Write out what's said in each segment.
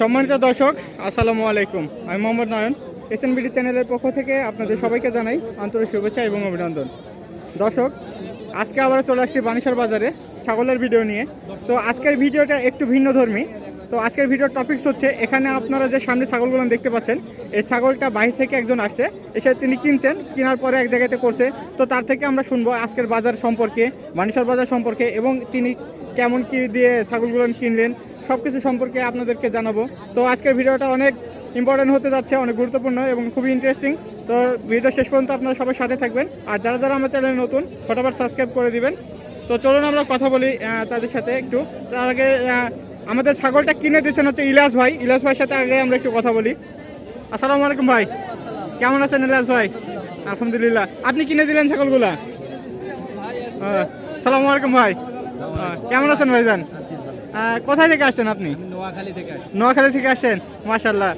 সম্মানিত দর্শক, আসসালামু আলাইকুম। আমি মোহাম্মদ নয়ন এসএনবিডি চ্যানেলের পক্ষ থেকে আপনাদের সবাইকে জানাই আন্তরিক শুভেচ্ছা এবং অভিনন্দন। দর্শক, আজকে আবার চলে আসছি বানিসার বাজারে ছাগলের ভিডিও নিয়ে। তো আজকের ভিডিওটা একটু ভিন্ন ধর্মী। তো আজকের ভিডিওর টপিকস হচ্ছে, এখানে আপনারা যে সামনে ছাগলগুলো দেখতে পাচ্ছেন, এই ছাগলটা বাইরে থেকে একজন আসছে, এসে তিনি কিনছেন, কেনার পরে এক জায়গাতে করছে। তো তার থেকে আমরা শুনব আজকের বাজার সম্পর্কে, বানিসার বাজার সম্পর্কে এবং তিনি কেমন কি দিয়ে ছাগলগুলো কিনলেন সব কিছু সম্পর্কে আপনাদেরকে জানাব। তো আজকের ভিডিওটা অনেক ইম্পর্টেন্ট হতে যাচ্ছে অনেক গুরুত্বপূর্ণ এবং খুবই ইন্টারেস্টিং তো ভিডিও শেষ পর্যন্ত আপনারা সবাই সাথে থাকবেন। আর যারা যারা আমার চ্যানেলে নতুন ফটাফট সাবস্ক্রাইব করে দিবেন। তো চলুন আমরা কথা বলি তাদের সাথে একটু। তার আগে আমাদের ছাগলটা কিনে দিয়েছেন হচ্ছে ইলাস ভাই। ইলাস ভাইয়ের সাথে আগে আমরা একটু কথা বলি। আসসালামু আলাইকুম ভাই। কেমন আছেন ইলাস ভাই? আলহামদুলিল্লাহ। আপনি কিনে দিলেন ছাগলগুলা? সালামু আলাইকুম ভাই। কেমন আছেন ভাইজান? কোথায় থেকে আসছেন আপনি? নোয়াখালী থেকে নোয়াখালী থেকে আসছেন? মাশাল্লাহ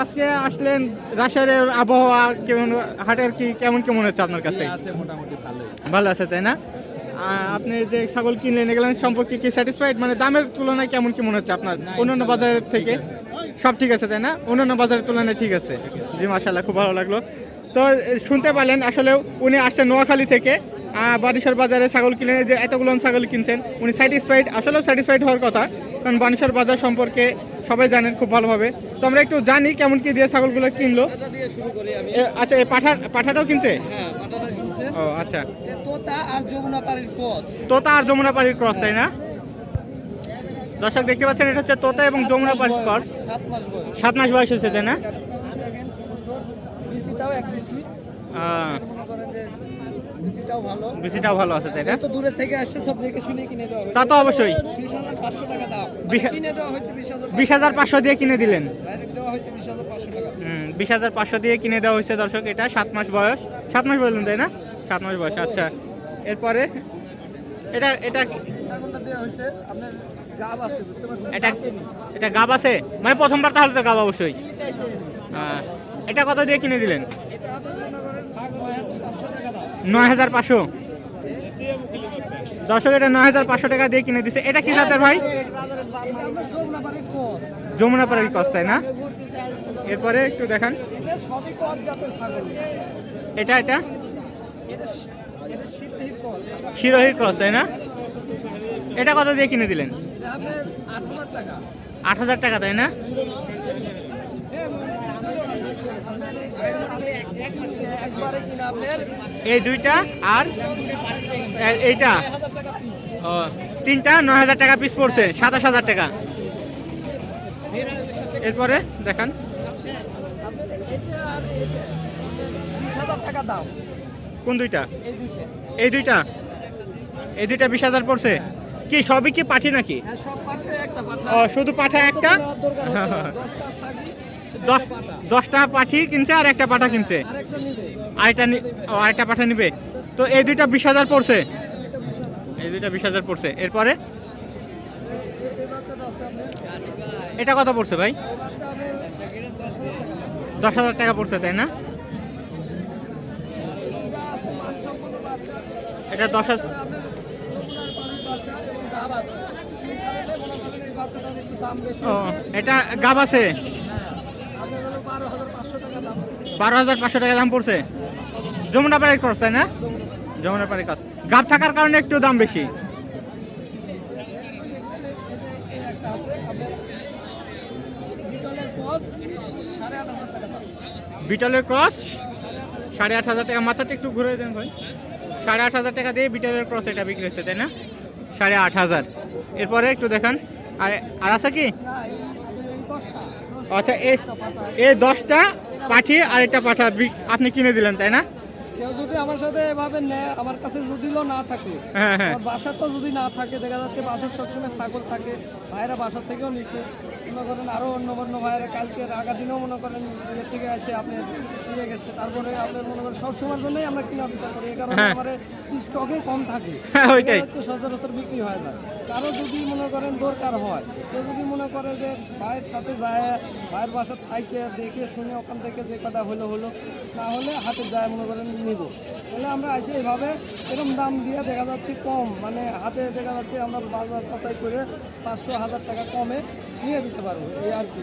আজকে আসলেন রাজশাহীর আবহাওয়া কেমন হাটের কি কেমন কেমন হচ্ছে আপনার কাছে? আছে মোটামুটি ভালোই। ভালো আছে তাই না? আপনি যে ছাগল কিনলেন এগুলো সম্পর্কে কি স্যাটিসফাইড মানে দামের তুলনায় কেমন কি মনে হচ্ছে আপনার? অন্যান্য বাজারের থেকে? সব ঠিক আছে তাই না? অন্যান্য বাজারের তুলনায় ঠিক আছে। জি মাশাল্লাহ খুব ভালো লাগল। তো শুনতে পারলেন আসলে উনি আসছেন নোয়াখালী থেকে। আহ, বারিশার বাজারে ছাগল কিনে যে এতগুলো ছাগল কিনছেন উনি স্যাটিসফাইড আসলেও স্যাটিসফাইড হওয়ার কথা কারণ বানিশার বাজার সম্পর্কে সবাই জানেন খুব ভালোভাবে। তো আমরা একটু জানি কেমন কি দিয়ে ছাগলগুলো কিনলো। আচ্ছা এই পাঠা পাঠাটাও কিনছে? কিনছে। ও আচ্ছা। তোতা আর যমুনা পাড়ির ক্রস। তাই না? দর্শক দেখতে পাচ্ছেন এটা হচ্ছে তোতা এবং যমুনা পাড়ির ক্রস। সাত মাস বয়স। সাত মাস বয়স হয়েছে তাই না দেখেন কি সুন্দর বিসিটাও এক বিসি আহ, মনে করেন যে বিসিটাও ভালো। বেশিটাও ভালো আছে তাই না? যত দূরে থেকে আসছে সব দেখে শুনে কিনে দেওয়া তা তো অবশ্যই। বিশ হাজার পাঁচশো টাকা দাম। কিনে দেওয়া হয়েছে বিশ হাজার বিশ হাজার পাঁচশো দিয়ে কিনে দিলেন। দেওয়া হয়েছে বিশ হাজার পাঁচশো টাকা। হুম, বিশ হাজার পাঁচশো দিয়ে কিনে দেওয়া হয়েছে দর্শক এটা সাত মাস বয়স। সাত মাস বললেন তাই না? সাত মাস বয়স আচ্ছা। এরপরে এটা এটা ছাগলটা দেওয়া হয়েছে আপনার গাব আছে বুঝতে পারছেন? এটা এটা গাব আছে? মানে প্রথমবার তাহলে তো গাব অবশ্যই। আহ, এটা কত দিয়ে কিনে দিলেন? এটা নয় হাজার পাঁচশো। দর্শক, এটা নয় হাজার পাঁচশো টাকা দিয়ে কিনে দিছে। এটা কি জাতের ভাই? এটা যমুনা কস, তাই না? এরপরে একটু দেখান। এটা এটা? শিরোহির ক্রস তাই না? এটা কত দিয়ে কিনে দিলেন? আট হাজার টাকা, তাই না? এই দুইটা আর এইটা? ও তিনটা নয় হাজার টাকা পিস পড়ছে সাতাশ হাজার টাকা। এরপরে দেখান। কোন দুইটা? এই দুইটা। এই দুইটা বিশ হাজার পড়ছে? কি সবই কি পাঠি নাকি? হ্যাঁ ও শুধু পাঠা একটা? দশটা পাঠা কিনছে আর একটা পাঠা কিনছে। আরেকটা আরেকটা পাঠা নিবে। তো এই দুইটা বিশ হাজার পড়ছে। এই দুইটা বিশ হাজার পড়ছে। এরপরে? এটা কত পড়ছে ভাই? দশ হাজার টাকা পড়ছে, তাই না? এটা দশ হাজার এটা গাব আছে। বারো হাজার পাঁচশো টাকা দাম পড়ছে। যমুনা পাড়ির খরচ, তাই না? যমুনা পাড়ির কাজ গাব থাকার কারণে একটু দাম বেশি। বিটলের ক্রস, সাড়ে আট হাজার টাকা। মাথাটা একটু ঘুরে দেন ভাই। সাড়ে আট হাজার টাকা দিয়ে বিটলের ক্রস এটা বিক্রি হচ্ছে, তাই না? সাড়ে আট হাজার। এরপরে একটু দেখান। আর আর আছে কি? আচ্ছা এই এই দশটা পাঠিয়ে আর একটা পাঠা আপনি কিনে দিলেন তাই না? কেউ যদি আমার সাথে এভাবে নেয় আমার কাছে যদিও না থাকে হ্যাঁ হ্যাঁ। বাসা তো যদি না থাকে দেখা যাচ্ছে বাসার সবসময় ছাগল থাকে ভাইরা বাসার থেকেও নিছে। মনে করেন আরও অন্য অন্য ভাইরা কালকে আগা দিনেও মনে করেন ইয়ে থেকে এসে আপনি নিয়ে গেছে। তারপরে আপনার মনে করেন সব সময়ের জন্যই আমরা কিনা বিচার করি। এই কারণে হ্যাঁ। আমার স্টকে কম থাকে। হ্যাঁ, ওইটাই। সচরাচর বিক্রি হয় না। কারও যদি মনে করেন দরকার হয় কেউ যদি মনে করে যে ভাইয়ের সাথে যায় ভাইয়ের বাসা থাইকে দেখে শুনে ওখান থেকে যে কটা হলো হলো না হলে হাটে যায় মনে করেন নিব। তাহলে আমরা এসে এইভাবে এরকম দাম দিয়ে দেখা যাচ্ছে কম। মানে হাটে দেখা যাচ্ছে আমরা বাজার যাচাই করে পাঁচশো হাজার টাকা কমে নিয়ে দিতে পারব এই আর কি।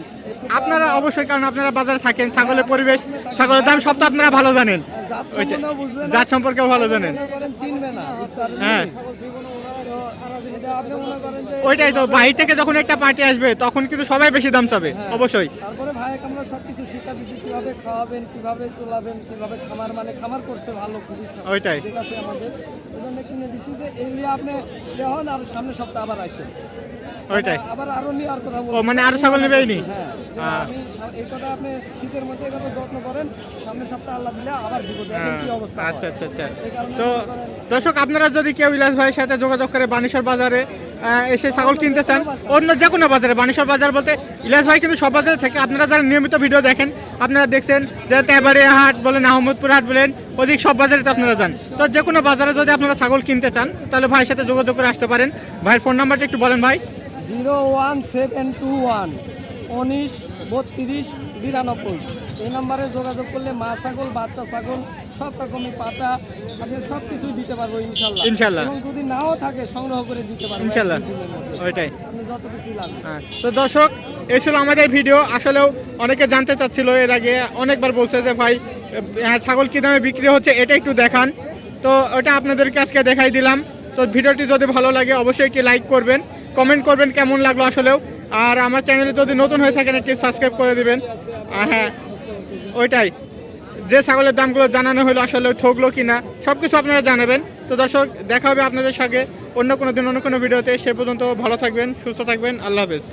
আপনারা অবশ্যই কারণ আপনারা বাজারে থাকেন ছাগলের পরিবেশ ছাগলের দাম সব তো আপনারা ভালো জানেন। জাত সম্পর্কেও ভালো জানেন। চিনবে না হ্যাঁ। আপনি মনে করেন যে ওইটাই তো বাহির থেকে যখন একটা পার্টি আসবে তখন কিন্তু সবাই বেশি দাম চাবে হ্যাঁ। অবশ্যই। তারপরে ভাইকে আমরা সবকিছু শিক্ষা দিচ্ছি কীভাবে খাওয়াবেন কীভাবে চলাবেন কীভাবে খামার মানে খামার করছে ভালো খুবই ওইটাই। ঠিক আছে আমাদের। ওই জন্য কিনে দিচ্ছি যে এই নিয়ে আপনি দেখুন আর সামনের সপ্তাহ আবার আসেন। ওইটাই। আবার আরও নেওয়ার কথা ও মানে আরও ছাগল নেবেই নি হ্যাঁ। আমি এই কথা আপনি শীতের মধ্যে যত্ন করেন সামনের সপ্তাহ আল্লাহ দিলে আবার দিব দেখেন কি অবস্থা আচ্ছা আচ্ছা আচ্ছা। তো দর্শক আপনারা যদি কেউ ইলাস ভাইয়ের সাথে যোগাযোগ করে বানেশ্বর বাজারে এসে ছাগল কিনতে চান অন্য যে কোনো বাজারে। বানেশ্বর বাজার বলতে ইলাস ভাই কিন্তু সব বাজারে থেকে। আপনারা যারা নিয়মিত ভিডিও দেখেন আপনারা দেখছেন যে তেবারে হাট বলেন আহমদপুর হাট বলেন ওদিক সব বাজারে তো আপনারা যান। তো যে কোনো বাজারে যদি আপনারা ছাগল কিনতে চান তাহলে ভাইয়ের সাথে যোগাযোগ করে আসতে পারেন। ভাইয়ের ফোন নাম্বারটা একটু বলেন ভাই। Zero one seven two one উনিশ বত্রিশ বিরানব্বই। এই নম্বরে যোগাযোগ করলে মা ছাগল বাচ্চা ছাগল সব রকমই পাটা আপনি সব কিছুই দিতে পারব ইনশাল্লাহ। ইনশাল্লাহ। এবং যদি নাও থাকে সংগ্রহ করে দিতে পারব ইনশাল্লাহ। ওইটাই। আপনি যত কিছু লাগবে। হ্যাঁ, তো দর্শক এই ছিল আমাদের ভিডিও। আসলেও অনেকে জানতে চাচ্ছিল এর আগে অনেকবার বলছে যে ভাই আহ, ছাগল কি দামে বিক্রি হচ্ছে? এটা একটু দেখান। তো ওটা আপনাদেরকে আজকে দেখাই দিলাম। তো ভিডিওটি যদি ভালো লাগে অবশ্যই একটি লাইক করবেন। কমেন্ট করবেন কেমন লাগল আসলেও। আর আমার চ্যানেলে যদি নতুন হয়ে থাকেন, একটি সাবস্ক্রাইব করে দেবেন। আর হ্যাঁ ওইটাই। যে ছাগলের দামগুলো জানানো হলো আসলে ঠকলো কি না সব কিছু আপনারা জানাবেন। তো দর্শক, দেখা হবে আপনাদের সঙ্গে অন্য কোনো দিন, অন্য কোনো ভিডিওতে। সে পর্যন্ত ভালো থাকবেন, সুস্থ থাকবেন। আল্লাহ হাফেজ।